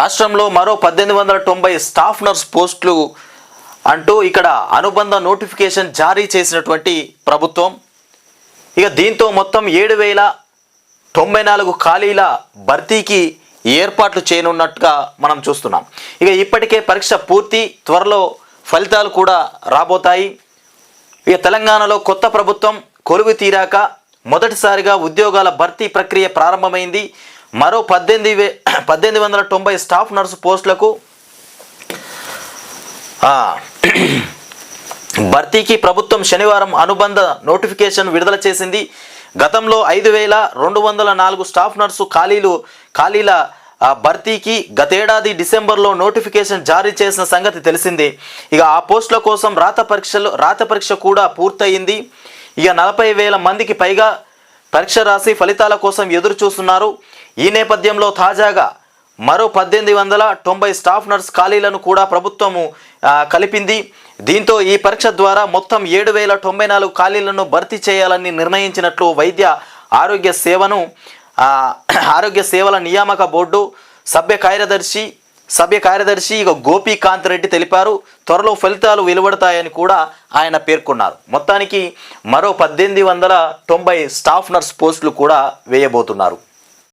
రాష్ట్రంలో మరో పద్దెనిమిది వందల తొంభై స్టాఫ్ నర్స్ పోస్టులు అంటూ ఇక్కడ అనుబంధ నోటిఫికేషన్ జారీ చేసినటువంటి ప్రభుత్వం. ఇక దీంతో మొత్తం ఏడు వేల తొంభై నాలుగు ఖాళీల భర్తీకి ఏర్పాట్లు చేయనున్నట్టుగా మనం చూస్తున్నాం. ఇక ఇప్పటికే పరీక్ష పూర్తి త్వరలో ఫలితాలు కూడా రాబోతాయి. ఇక తెలంగాణలో కొత్త ప్రభుత్వం కొలువు తీరాక మొదటిసారిగా ఉద్యోగాల భర్తీ ప్రక్రియ ప్రారంభమైంది. మరో పద్దెనిమిది వే పద్దెనిమిది వందల తొంభై స్టాఫ్ నర్సు పోస్టులకు భర్తీకి ప్రభుత్వం శనివారం అనుబంధ నోటిఫికేషన్ విడుదల చేసింది. గతంలో ఐదు వేల రెండు వందల నాలుగు స్టాఫ్ నర్సు ఖాళీలు ఖాళీల భర్తీకి గతేడాది డిసెంబర్లో నోటిఫికేషన్ జారీ చేసిన సంగతి తెలిసిందే. ఇక ఆ పోస్టుల కోసం రాత పరీక్షలు రాత పరీక్ష కూడా పూర్తయింది. ఇక నలభై వేల మందికి పైగా పరీక్ష రాసి ఫలితాల కోసం ఎదురు చూస్తున్నారు ఈ నేపథ్యంలో తాజాగా మరో పద్దెనిమిది వందల తొంభై స్టాఫ్ నర్స్ ఖాళీలను కూడా ప్రభుత్వము కలిపింది. దీంతో ఈ పరీక్ష ద్వారా మొత్తం ఏడు వేల తొంభై నాలుగు ఖాళీలను భర్తీ చేయాలని నిర్ణయించినట్లు వైద్య ఆరోగ్య సేవను ఆరోగ్య సేవల నియామక బోర్డు సభ్య కార్యదర్శి సభ్య కార్యదర్శి ఇక గోపీకాంత్ రెడ్డి తెలిపారు. త్వరలో ఫలితాలు వెలువడతాయని కూడా ఆయన పేర్కొన్నారు. మొత్తానికి మరో పద్దెనిమిది వందల తొంభై స్టాఫ్ నర్స్ పోస్టులు కూడా వేయబోతున్నారు.